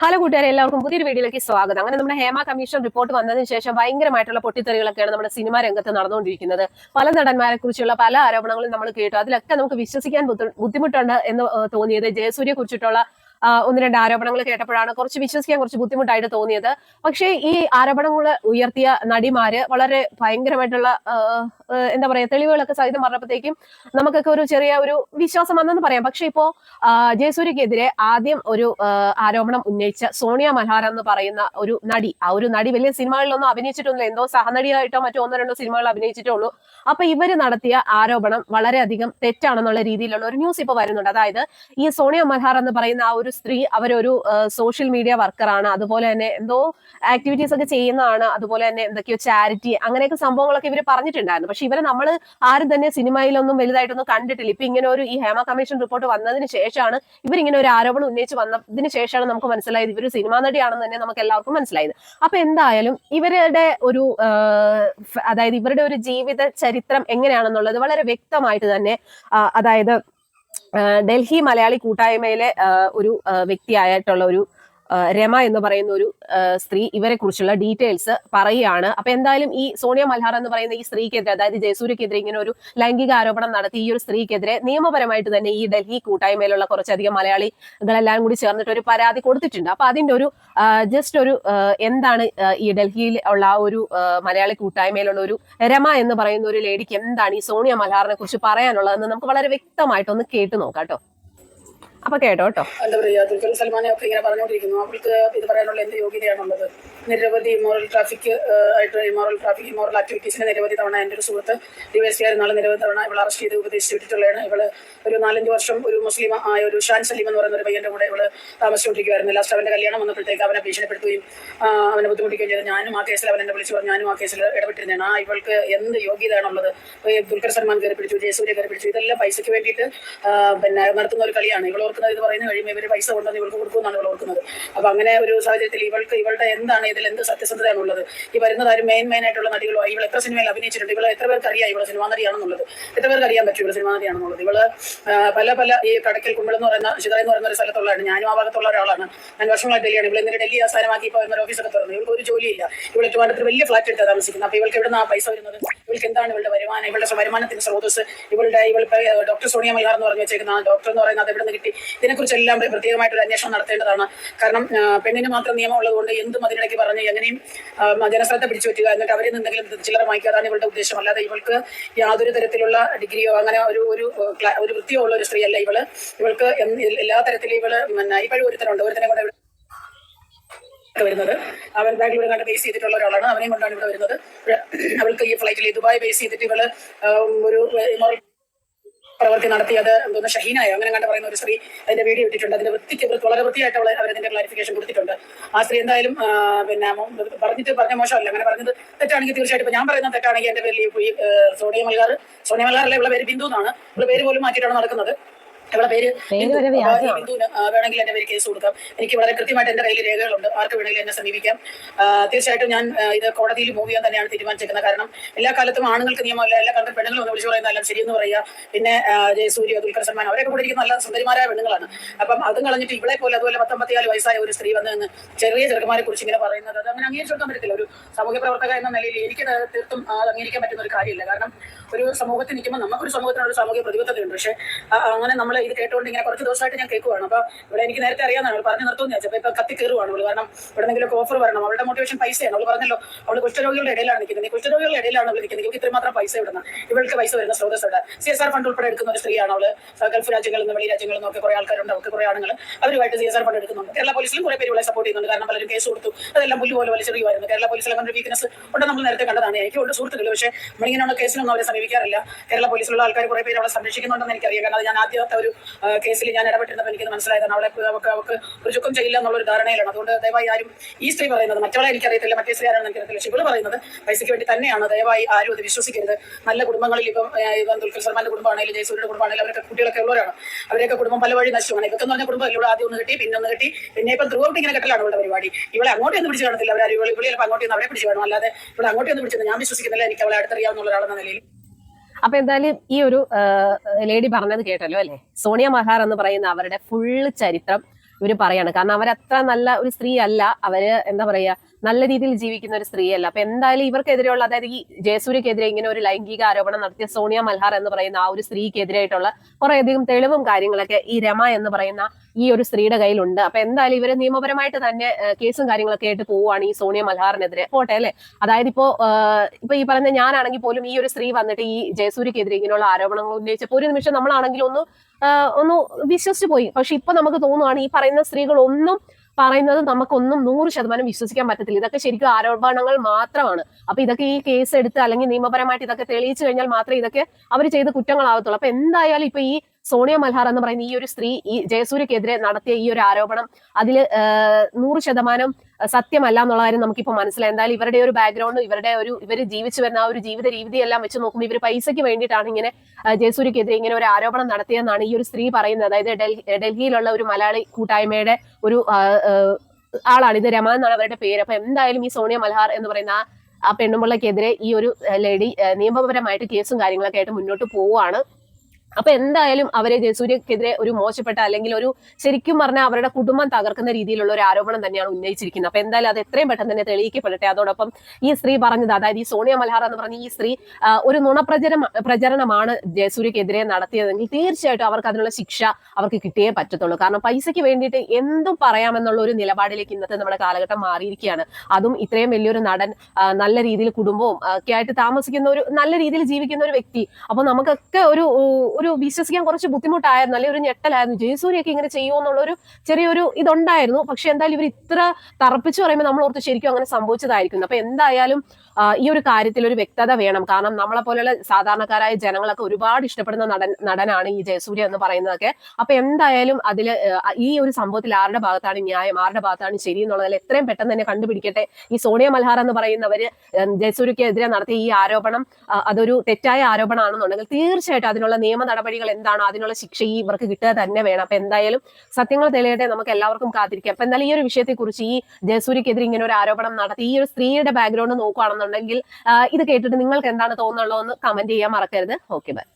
Hello കൂട്ടുകാരെ എല്ലാവർക്കും പുതിയൊരു വീഡിയോയിലേക്ക് സ്വാഗതം. അങ്ങനെ നമ്മുടെ ഹേമ കമ്മീഷൻ റിപ്പോർട്ട് വന്നതിന് ശേഷം ഭയങ്കരമായിട്ടുള്ള പൊട്ടിത്തെറികളൊക്കെയാണ് നമ്മുടെ സിനിമാ രംഗത്ത് നടന്നുകൊണ്ടിരിക്കുന്നത്. പല നടന്മാരെ കുറിച്ചുള്ള പല ആരോപണങ്ങളും നമ്മൾ കേട്ടു. അതിലൊക്കെ നമുക്ക് വിശ്വസിക്കാൻ ബുദ്ധി- ബുദ്ധിമുട്ടുണ്ട് എന്ന് തോന്നിയത് ജയസൂര്യയെ കുറിച്ചിട്ടുള്ള ഒന്ന് രണ്ട് ആരോപണങ്ങൾ കേട്ടപ്പോഴാണ് കുറച്ച് വിശ്വസിക്കാൻ കുറച്ച് ബുദ്ധിമുട്ടായിട്ട് തോന്നിയത്. പക്ഷേ ഈ ആരോപണങ്ങൾ ഉയർത്തിയ നടിമാര് വളരെ ഭയങ്കരമായിട്ടുള്ള എന്താ പറയാ തെളിവുകളൊക്കെ സഹിതം പറഞ്ഞപ്പോഴത്തേക്കും നമുക്കൊക്കെ ഒരു ചെറിയ ഒരു വിശ്വാസം വന്നെന്ന് പറയാം. പക്ഷെ ഇപ്പോ ജയസൂര്യക്കെതിരെ ആദ്യം ഒരു ആരോപണം ഉന്നയിച്ച സോണിയ മൽഹാർ എന്ന് പറയുന്ന ഒരു നടി ആ ഒരു നടി വലിയ സിനിമകളിലൊന്നും അഭിനയിച്ചിട്ടൊന്നുമില്ല. എന്തോ സഹനടിയായിട്ടോ മറ്റോ ഒന്നോ രണ്ടോ സിനിമകൾ അഭിനയിച്ചിട്ടേ ഉള്ളൂ അപ്പൊ ഇവർ നടത്തിയ ആരോപണം വളരെയധികം തെറ്റാണെന്നുള്ള രീതിയിലുള്ള ഒരു ന്യൂസ് ഇപ്പൊ വരുന്നുണ്ട്. അതായത് ഈ സോണിയ മൽഹാർ എന്ന് പറയുന്ന ആ ഒരു സ്ത്രീ അവരൊരു സോഷ്യൽ മീഡിയ വർക്കറാണ് അതുപോലെ തന്നെ എന്തോ ആക്ടിവിറ്റീസ് ഒക്കെ ചെയ്യുന്നതാണ്. അതുപോലെ തന്നെ എന്തൊക്കെയോ ചാരിറ്റി അങ്ങനെയൊക്കെ സംഭവങ്ങളൊക്കെ ഇവർ പറഞ്ഞിട്ടുണ്ടായിരുന്നു. പക്ഷെ ഇവരെ നമ്മൾ ആരും തന്നെ സിനിമയിലൊന്നും വലുതായിട്ടൊന്നും കണ്ടിട്ടില്ല. ഇപ്പൊ ഇങ്ങനെ ഒരു ഈ ഹേമ കമ്മീഷൻ റിപ്പോർട്ട് വന്നതിന് ശേഷമാണ് ഇവരിങ്ങനെ ഒരു ആരോപണം ഉന്നയിച്ച് വന്നതിന് ശേഷമാണ് നമുക്ക് മനസ്സിലായത്. ഇവർ സിനിമാ നടിയാണെന്ന് തന്നെ നമുക്ക് എല്ലാവർക്കും മനസ്സിലായത്. അപ്പൊ എന്തായാലും ഇവരുടെ ഒരു അതായത് ഇവരുടെ ഒരു ജീവിത ചരിത്രം എങ്ങനെയാണെന്നുള്ളത് വളരെ വ്യക്തമായിട്ട് തന്നെ അതായത് ഡൽഹി മലയാളി കൂട്ടായ്മയിലെ ഒരു വ്യക്തിയായിട്ടുള്ള ഒരു രമ എന്ന് പറയുന്ന ഒരു സ്ത്രീ ഇവരെ കുറിച്ചുള്ള ഡീറ്റെയിൽസ് പറയുകയാണ്. അപ്പൊ എന്തായാലും ഈ സോണിയ മൽഹാർ എന്ന് പറയുന്ന ഈ സ്ത്രീക്കെതിരെ അതായത് ജയസൂര്യക്കെതിരെ ഇങ്ങനെ ഒരു ലൈംഗിക ആരോപണം നടത്തി ഈ ഒരു സ്ത്രീക്കെതിരെ നിയമപരമായിട്ട് തന്നെ ഈ ഡൽഹി കൂട്ടായ്മയിലുള്ള കുറച്ചധികം മലയാളികളെല്ലാം കൂടി ചേർന്നിട്ട് ഒരു പരാതി കൊടുത്തിട്ടുണ്ട്. അപ്പൊ അതിന്റെ ഒരു ജസ്റ്റ് ഒരു എന്താണ് ഈ ഡൽഹിയിൽ ഉള്ള ആ ഒരു മലയാളി കൂട്ടായ്മയിലുള്ള ഒരു രമ എന്ന് പറയുന്ന ഒരു ലേഡിക്ക് എന്താണ് ഈ സോണിയ മൽഹാറിനെ കുറിച്ച് പറയാനുള്ളതെന്ന് നമുക്ക് വളരെ വ്യക്തമായിട്ടൊന്ന് കേട്ടു നോക്കാം കേട്ടോ. അപ്പൊ കേട്ടോ കേട്ടോ. എന്താ പറയുക ദുൽഖർ സൽമാനെ ഒക്കെ ഇങ്ങനെ പറഞ്ഞുകൊണ്ടിരിക്കുന്നു. അവൾക്ക് ഇത് പറയാനുള്ള എന്ത് യോഗ്യതയാണുള്ളത്? നിരവധി ഇമോറൽ ട്രാഫിക് ആയിട്ട് ഇമോറൽ ട്രാഫിക് ഇമോറൽ ആക്ടിവിറ്റീസിന് നിരവധി തവണ എന്റെ ഒരു സുഹൃത്ത് ഡിവൈസ് നാളെ നിരവധി തവണ ഇവൾ അറസ്റ്റ് ചെയ്ത് ഉപദേശിച്ച് വിട്ടിട്ടുള്ളതാണ് ഇവൾ ഒരു നാലഞ്ച് വർഷം ഒരു മുസ്ലിം ആയ ഒരു ഷാൻ സലീം എന്ന് പറയുന്ന ഒരു പയ്യന്റെ കൂടെ ഇവൾ താമസിച്ചുകൊണ്ടിരിക്കുവായിരുന്നു. ലാസ്റ്റ് അവന്റെ കല്യാണം വന്നപ്പോഴത്തേക്ക് അവനെ ഭീഷണിപ്പെടുത്തുകയും അവനെ ബുദ്ധിമുട്ടിക്കുകയും ചെയ്തു. ഞാനും ആ കേസിൽ അവൻ എന്നെ വിളിച്ചു പറഞ്ഞു ഞാനും ആ കേസിൽ ഇടപെട്ടിരുന്നതാണ്. ആ ഇവൾക്ക് എന്ത് യോഗ്യതയാണുള്ളത്? ദുൽഖർ സൽമാൻ കയറി പിടിച്ചു ജയസൂര്യ കയറി പിടിച്ചു. ഇതെല്ലാം പൈസയ്ക്ക് വേണ്ടിയിട്ട് പിന്നെ നടത്തുന്ന ഒരു കളിയാണ്. ഇവൾ ഓർക്കുന്നത് ഇത് പറയുന്ന കഴിയുമ്പോൾ ഇവർ പൈസ കൊണ്ടുവന്ന് ഇവൾക്ക് കൊടുക്കുമെന്നാണ് ഇവൾ ഓർക്കുന്നത്. അപ്പൊ അങ്ങനെ ഒരു സാഹചര്യത്തിൽ ഇവൾക്ക് ഇവളുടെ എന്താണ് ഇതിൽ എന്ത് സത്യസന്ധതയാണുള്ളത്? ഈ വരുന്നതാരും മെയിൻ മെയിൻ ആയിട്ടുള്ള നടികളോ ഇവൾ എത്ര സിനിമയിൽ അഭിനയിച്ചിട്ടുണ്ട് ഇവൾ എത്ര പേർക്ക് അറിയാം ഇവളെ സിനിമാ നടിയാണെന്നുള്ളത്? എത്ര പേർക്ക് അറിയാൻ പറ്റും ഇവളെ സിനിമാ നടിയാണെന്നുള്ളത്? ഇവൾ പല പല ഈ കടക്കൽ കുമ്പിൾ എന്ന് പറയുന്ന ചിതറ എന്ന് പറയുന്ന ഒരു സ്ഥലത്തുള്ളതാണ്. ഞാനും ആ ഭാഗത്തുള്ള ഒരാളാണ്. ഞാൻ വർഷങ്ങളായിട്ട് ഡൽഹിയാണ്. ഇവൾ എന്നിട്ട് ഡൽഹി ആസ്ഥാനമാക്കി ഇപ്പോൾ ഓഫീസൊക്കെ തുറന്നു. ഇവൾക്ക് ഒരു ജോലിയില്ല. ഇവൾ ട്രിവാൻഡ്രത്തിൽ വലിയ ഫ്ലാറ്റ് എടുത്താണ് താമസിക്കുന്നത്. അപ്പൊ ഇവൾക്ക് എവിടെ നിന്ന് ആ പൈസ വരുന്നത്? ഇവൾക്ക് എന്താണ് ഇവളുടെ വരുമാനം? ഇവളുടെ വരുമാനത്തിന്റെ സ്രോതസ് ഇവളുടെ ഇവൾ ഡോക്ടർ സോണിയ മൽഹാർ എന്ന് പറഞ്ഞു വെച്ചേക്കുന്ന ഡോക്ടർ എന്ന് പറയുന്നത് അത് എവിടെ നിന്ന് കിട്ടി? ഇതിനെക്കുറിച്ചെല്ലാം പ്രത്യേകമായിട്ട് ഒരു അന്വേഷണം നടത്തേണ്ടതാണ്. കാരണം പെണ്ണിന് മാത്രം നിയമം ഉള്ളതുകൊണ്ട് എന്തും അതിനിടയ്ക്ക് പറഞ്ഞ് എങ്ങനെയും ജനശ്രദ്ധ പിടിച്ചു പറ്റുക. എന്നിട്ട് അവരിൽ നിന്നെങ്കിലും ചില്ലറ വാങ്ങിക്കുക. അതാണ് ഇവളുടെ ഉദ്ദേശം. അല്ലാതെ ഇവൾക്ക് യാതൊരു തരത്തിലുള്ള ഡിഗ്രിയോ അങ്ങനെ ഒരു ഒരു ഒരു വൃത്തിയോ ഉള്ള ഒരു സ്ത്രീയല്ല ഇവൾ. ഇവൾക്ക് എല്ലാ തരത്തിലും ഇവൾ ഇപ്പോഴും ഒരുത്തനുണ്ട്. ഒരുത്തനെ കൊണ്ട് ഇവിടെ വരുന്നത്. അവൻ ബാംഗ്ലൂർ കണ്ട് ബേസ് ചെയ്തിട്ടുള്ള ഒരാളാണ്. അവനെയും കൊണ്ടാണ് ഇവിടെ വരുന്നത്. അവൾക്ക് ഈ ഫ്ലൈറ്റിൽ ദുബായ് ബേസ് ചെയ്തിട്ട് ഇവൾ ഒരു പ്രവൃത്തി പ്രവൃത്തി നടത്തിയത് എന്തോന്ന് ഷഹീനായോ? അങ്ങനെ കണ്ട് പറയുന്ന ഒരു സ്ത്രീ അതിന്റെ വീഡിയോ ഇട്ടിട്ടുണ്ട്. അതിന്റെ വൃത്തിക്ക് വളരെ വൃത്തിയായിട്ട് അവൾ അവരതിന്റെ ക്ലാരിഫിക്കേഷൻ കൊടുത്തിട്ടുണ്ട്. ആ സ്ത്രീ എന്തായാലും പിന്നെ പറഞ്ഞിട്ട് പറഞ്ഞ മോശമല്ല. അങ്ങനെ പറഞ്ഞത് തെറ്റാണെങ്കിൽ തീർച്ചയായിട്ടും ഞാൻ പറയുന്ന തെറ്റാണെങ്കിൽ എന്റെ പേരിൽ ഈ സോണിയ മൽഗാർ സോണിയ മൽഗാറല്ല ഇവളെ പേര് ബിന്ദു എന്നാണ്. ഇവളെ പേര് പോലും മാറ്റിയിട്ടാണ് നടക്കുന്നത്. ഇവളെ പേര് ബിന്ദു. വേണമെങ്കിൽ എന്റെ പേര് കേസ് കൊടുക്കാം. എനിക്ക് വളരെ കൃത്യമായിട്ട് എന്റെ കയ്യിൽ രേഖകളുണ്ട്. ആർക്ക് വേണമെങ്കിലും എന്നെ സമീപിക്കാം. തീർച്ചയായിട്ടും ഞാൻ ഇത് കോടതിയിൽ മൂവ് ചെയ്യാൻ തന്നെയാണ് തീരുമാനിച്ചിരിക്കുന്നത്. കാരണം എല്ലാ കാലത്തും ആണുങ്ങൾക്ക് നിയമമല്ല. എല്ലാ കാലത്തും പെണ്ണുങ്ങൾ ഒന്ന് വിളിച്ചു പറയുന്നതെല്ലാം ശരിയെന്ന് പറയാ പിന്നെ ജയസൂര്യ ദുൽഖർ സൽമാൻ അവരൊക്കെ കൂടെ ഇരിക്കുന്ന നല്ല സുന്ദരിമാരായ പെണ്ണുങ്ങളാണ്. അപ്പം അതും കളഞ്ഞിട്ട് ഇവളെ പോലെ അതുപോലെ പത്തൊമ്പത്തിയാൽ വയസ്സായ ഒരു സ്ത്രീ വന്ന് നിന്ന് ചെറിയ ചെറുക്കന്മാരെ കുറിച്ച് ഇങ്ങനെ പറയുന്നത് അത് അങ്ങനെ അംഗീകരിച്ചു കൊടുക്കാൻ പറ്റത്തില്ല. ഒരു സാമൂഹ്യ പ്രവർത്തക എന്ന നിലയിൽ എനിക്ക് തീർത്തും അത് അംഗീകരിക്കാൻ പറ്റുന്ന ഒരു കാര്യമില്ല. കാരണം ഒരു സമൂഹത്തിൽ നിൽക്കുമ്പോൾ നമുക്കൊരു സമൂഹത്തിനൊരു സാമൂഹ്യ പ്രതിബദ്ധതയുണ്ട്. പക്ഷേ അങ്ങനെ നമ്മൾ ഇത് കേട്ടുകൊണ്ട് ഇങ്ങനെ കുറച്ച് ദിവസമായിട്ട് ഞാൻ കേൾക്കുവാണ്. അപ്പൊ ഇവിടെ എനിക്ക് നേരത്തെ അറിയാന്നാണ് അവൾ പറഞ്ഞു നിർത്തുമെന്ന് വെച്ചപ്പോൾ ഇപ്പൊ കത്തി കയറുവാണ് അവൾ. കാരണം ഇവിടെ എന്തെങ്കിലും ഓഫർ വരണം. അവളുടെ മോട്ടിവേഷൻ പൈസയാണ്. അവൾ പറഞ്ഞല്ലോ അവൾ കുഷ്ഠരോഗികളുടെ ഇടയിലാണ് നിൽക്കുന്നത്. കുഷ്ഠരോഗികളുടെ ഇടയിലാണ് അവൾ നിൽക്കുന്നത്. ഇവർക്ക് ഇത്രമാത്രം പൈസ ഇടുന്ന ഇവൾക്ക് പൈസ വരുന്ന സ്രോതസ്സുണ്ട്. സി എസ് ആർ ഫണ്ട് ഉൾപ്പെടെ എടുക്കുന്ന ഒരു സ്ത്രീയാണ് അവൾ. ഗൾഫ് രാജ്യങ്ങളിൽ നിന്ന് വെളി രാജ്യങ്ങളിൽ നിന്നൊക്കെ കുറെ ആൾക്കാരുണ്ട്. അവർക്ക് കുറെ ആണുങ്ങൾ അവരുമായിട്ട് സി എസ് ആർ ഫണ്ട് എടുക്കുന്നുണ്ട്. കേരള പോലീസിലും കുറെ പേര് ഇവളെ സപ്പോർട്ട് ചെയ്യുന്നുണ്ട്. കാരണം പലരും കേസ് കൊടുത്തു. അതെല്ലാം പുല്ല് പോലെ വലിച്ചെറിയുമായിരുന്നു. കേരള പോലീസിലെ കണ്ടൊരു വീക്ക്നസ് ഉണ്ട് നമ്മൾ നേരത്തെ കണ്ടതാണ്. എനിക്ക് ഉണ്ട് സുഹൃത്തുക്കൾ പക്ഷേ നമ്മളിങ്ങനെയുള്ള കേസിനൊന്നും അവരെ സമീപിക്കാറില്ല. കേരള പോലീസിലുള്ള ആൾക്കാർ കുറെ പേര് അവളെ സംരക്ഷിക്കുന്നുണ്ടെന്ന് എനിക്കറിയാം. കാരണം അത് ഞാൻ ആദ്യത്തെ ഒരു കേസിൽ ഞാൻ ഇടപെട്ടിരുന്നപ്പോൾ എനിക്കത് മനസ്സിലായതാണ്. അവളെ അവൾക്ക് അവൾക്ക് ഒരു ചുക്കം ചെയ്യില്ല എന്നുള്ളൊരു ധാരണയിലാണ്. അതുകൊണ്ട് ദയവായി ആരും ഈ സ്ത്രീ പറയുന്നത് മറ്റവളെ എനിക്കറിയത്തില്ല മറ്റേ സ്ത്രീ ആരാണെന്ന് എനിക്കറിയത്തില്ല. പക്ഷേ ഇവൾ പറയുന്നത് പൈസയ്ക്ക് വേണ്ടി തന്നെയാണ്. ദയവായി ആരും അത് വിശ്വസിക്കരുത്. നല്ല കുടുംബങ്ങളിൽ ഇപ്പം ഇപ്പം ദുൽഖർ സൽമാന്റെ കുടുംബമാണെങ്കിലും ജയസൂര്യയുടെ കുടുംബമാണെങ്കിലും അവരൊക്കെ കുട്ടികളൊക്കെ ഉള്ളവരാണ്. അവരൊക്കെ കുടുംബം പല വഴി നശിച്ചുമാണ് ഇവർക്ക് പറഞ്ഞ കുടുംബം ഇവിടെ ആദ്യം ഒന്ന് കിട്ടി പിന്നെ ഒന്ന് കിട്ടി പിന്നെ ഇപ്പം ത്രൂ ഔട്ട് ഇങ്ങനെ കെട്ടലാണ് ഇവിടെ പരിപാടി. ഇവളെ അങ്ങോട്ട് ഒന്ന് പിടിച്ച് കാണത്തില്ല. അവർ ഇവിടെ ചിലപ്പോൾ അങ്ങോട്ട് അവരെ പിടിച്ച് കാണും. അല്ലാതെ ഇവിടെ അങ്ങോട്ട് ഒന്ന് പിടിച്ചത് ഞാൻ വിശ്വസിക്കുന്നില്ല. എനിക്ക് അവളെ അടുത്തറിയാവുന്ന ഒരാളെന്ന നിലയിൽ. അപ്പൊ എന്തായാലും ഈ ഒരു ലേഡി പറഞ്ഞത് കേട്ടല്ലോ അല്ലെ? സോണിയ മഹാർ എന്ന് പറയുന്ന അവരുടെ ഫുള്ള് ചരിത്രം ഇവർ പറയാണ്. കാരണം അവരത്ര നല്ല ഒരു സ്ത്രീ അല്ല. അവർ എന്താ പറയാ നല്ല രീതിയിൽ ജീവിക്കുന്ന ഒരു സ്ത്രീയല്ല. അപ്പൊ എന്തായാലും ഇവർക്കെതിരെയുള്ള അതായത് ഈ ജയസൂര്യക്കെതിരെ ഇങ്ങനെ ഒരു ലൈംഗിക ആരോപണം നടത്തിയ സോണിയ മൽഹാർ എന്ന് പറയുന്ന ആ ഒരു സ്ത്രീക്കെതിരായിട്ടുള്ള കുറേയധികം തെളിവും കാര്യങ്ങളൊക്കെ ഈ രമ എന്ന് പറയുന്ന ഈ ഒരു സ്ത്രീയുടെ കയ്യിലുണ്ട്. അപ്പൊ എന്തായാലും ഇവർ നിയമപരമായിട്ട് തന്നെ കേസും കാര്യങ്ങളൊക്കെ ആയിട്ട് പോവുകയാണ് ഈ സോണിയ മൽഹാറിനെതിരെ. പോട്ടെ അല്ലെ? അതായത് ഇപ്പോ ഇപ്പൊ ഈ പറയുന്ന ഞാനാണെങ്കിൽ പോലും ഈ ഒരു സ്ത്രീ വന്നിട്ട് ഈ ജയസൂര്യക്കെതിരെ ഇങ്ങനെയുള്ള ആരോപണങ്ങൾ ഉന്നയിച്ചപ്പോൾ ഒരു നിമിഷം നമ്മളാണെങ്കിലും ഒന്ന് ഒന്ന് വിശ്വസിച്ചു പോയി. പക്ഷെ ഇപ്പൊ നമുക്ക് തോന്നുവാണ് ഈ പറയുന്ന സ്ത്രീകൾ ഒന്നും പറയുന്നത് നമുക്കൊന്നും നൂറ് ശതമാനം വിശ്വസിക്കാൻ പറ്റത്തില്ല. ഇതൊക്കെ ശരിക്കും ആരോപണങ്ങൾ മാത്രമാണ്. അപ്പൊ ഇതൊക്കെ ഈ കേസ് എടുത്ത് അല്ലെങ്കിൽ നിയമപരമായിട്ട് ഇതൊക്കെ തെളിയിച്ചു കഴിഞ്ഞാൽ മാത്രമേ ഇതൊക്കെ അവർ ചെയ്ത കുറ്റങ്ങളാവത്തുള്ളൂ. അപ്പൊ എന്തായാലും ഇപ്പൊ ഈ സോണിയ മൽഹാർ എന്ന് പറയുന്ന ഈ ഒരു സ്ത്രീ ഈ ജയസൂര്യക്കെതിരെ നടത്തിയ ഈ ഒരു ആരോപണം അതിൽ നൂറ് ശതമാനം സത്യമല്ല എന്നുള്ള കാര്യം നമുക്കിപ്പോൾ മനസ്സിലായി. എന്തായാലും ഇവരുടെ ഒരു ബാക്ക്ഗ്രൗണ്ട് ഇവരുടെ ഒരു ഇവർ ജീവിച്ചു വരുന്ന ആ ഒരു ജീവിത രീതിയെല്ലാം വെച്ച് നോക്കുമ്പോൾ ഇവർ പൈസയ്ക്ക് വേണ്ടിയിട്ടാണ് ഇങ്ങനെ ജയസൂര്യക്കെതിരെ ഇങ്ങനെ ഒരു ആരോപണം നടത്തിയെന്നാണ് ഈ ഒരു സ്ത്രീ പറയുന്നത്. അതായത് ഡൽഹി ഡൽഹിയിലുള്ള ഒരു മലയാളി കൂട്ടായ്മയുടെ ഒരു ആളാണ്. ഇത് രമ എന്നാണ് അവരുടെ പേര്. അപ്പൊ എന്തായാലും ഈ സോണിയ മൽഹാർ എന്ന് പറയുന്ന ആ പെണ്ണുമ്പിള്ളക്കെതിരെ ഈ ഒരു ലേഡി നിയമപരമായിട്ട് കേസും കാര്യങ്ങളൊക്കെ ആയിട്ട് മുന്നോട്ട് പോവുകയാണ്. അപ്പൊ എന്തായാലും അവരെ ജയസൂര്യക്കെതിരെ ഒരു മോശപ്പെട്ട അല്ലെങ്കിൽ ഒരു ശരിക്കും പറഞ്ഞാൽ അവരുടെ കുടുംബം തകർക്കുന്ന രീതിയിലുള്ള ഒരു ആരോപണം തന്നെയാണ് ഉന്നയിച്ചിരിക്കുന്നത്. അപ്പൊ എന്തായാലും അത് എത്രയും പെട്ടെന്ന് തന്നെ തെളിയിക്കപ്പെടട്ടെ. അതോടൊപ്പം ഈ സ്ത്രീ പറഞ്ഞത് അതായത് ഈ സോണിയ മൽഹാർ എന്ന് പറഞ്ഞ ഈ സ്ത്രീ ഒരു നുണപ്രചര പ്രചരണമാണ് ജയസൂര്യക്കെതിരെ നടത്തിയതെങ്കിൽ തീർച്ചയായിട്ടും അവർക്ക് അതിനുള്ള ശിക്ഷ അവർക്ക് കിട്ടിയേ പറ്റത്തുള്ളൂ. കാരണം പൈസയ്ക്ക് വേണ്ടിയിട്ട് എന്തും പറയാമെന്നുള്ള ഒരു നിലപാടിലേക്ക് ഇന്നത്തെ നമ്മുടെ കാലഘട്ടം മാറിയിരിക്കുകയാണ്. അതും ഇത്രയും വലിയൊരു നടൻ നല്ല രീതിയിൽ കുടുംബവും ഒക്കെ ആയിട്ട് താമസിക്കുന്ന ഒരു നല്ല രീതിയിൽ ജീവിക്കുന്ന ഒരു വ്യക്തി. അപ്പൊ നമുക്കൊക്കെ ഒരു ഒരു വിശ്വസിക്കാൻ കുറച്ച് ബുദ്ധിമുട്ടായിരുന്നു അല്ലെങ്കിൽ ഒരു ഞെട്ടലായിരുന്നു. ജയസൂര്യൊക്കെ ഇങ്ങനെ ചെയ്യുമോ എന്നുള്ള ഒരു ചെറിയൊരു ഇതുണ്ടായിരുന്നു. പക്ഷെ എന്തായാലും ഇവർ ഇത്ര തറപ്പിച്ച് പറയുമ്പോൾ നമ്മൾ ഓർത്ത് ശരിക്കും അങ്ങനെ സംഭവിച്ചതായിരിക്കുന്നു. അപ്പൊ എന്തായാലും ഈ ഒരു കാര്യത്തിൽ ഒരു വ്യക്തത വേണം. കാരണം നമ്മളെ പോലെയുള്ള സാധാരണക്കാരായ ജനങ്ങളൊക്കെ ഒരുപാട് ഇഷ്ടപ്പെടുന്ന നടൻ നടനാണ് ഈ ജയസൂര്യ എന്ന് പറയുന്നതൊക്കെ. അപ്പൊ എന്തായാലും അതിൽ ഈ ഒരു സംഭവത്തിൽ ആരുടെ ഭാഗത്താണ് ന്യായം ആരുടെ ഭാഗത്താണ് ശരി എന്നുള്ളതിൽ എത്രയും പെട്ടെന്ന് തന്നെ കണ്ടുപിടിക്കട്ടെ. ഈ സോണിയ മൽഹാർ എന്ന് പറയുന്നവര് ജയസൂര്യക്കെതിരെ നടത്തിയ ഈ ആരോപണം അതൊരു തെറ്റായ ആരോപണമാണെന്നുണ്ടെങ്കിൽ തീർച്ചയായിട്ടും അതിനുള്ള നിയമ നടപടികൾ എന്താണോ അതിനുള്ള ശിക്ഷ ഈ ഇവർക്ക് കിട്ടുക തന്നെ വേണം. അപ്പൊ എന്തായാലും സത്യങ്ങൾ തെളിയട്ടെ നമുക്ക് എല്ലാവർക്കും കാത്തിരിക്കാം. അപ്പൊ എന്തായാലും ഈ ഒരു വിഷയത്തെ കുറിച്ച് ഈ ജയസൂര്യക്കെതിരെ ഇങ്ങനെ ഒരു ആരോപണം നടത്തി ഈ ഒരു സ്ത്രീയുടെ ബാക്ക്ഗ്രൗണ്ട് നോക്കുകയാണെന്നുണ്ടെങ്കിൽ ഇത് കേട്ടിട്ട് നിങ്ങൾക്ക് എന്താണ് തോന്നുന്നുള്ളതെന്ന് കമന്റ് ചെയ്യാൻ മറക്കരുത്. Okay bye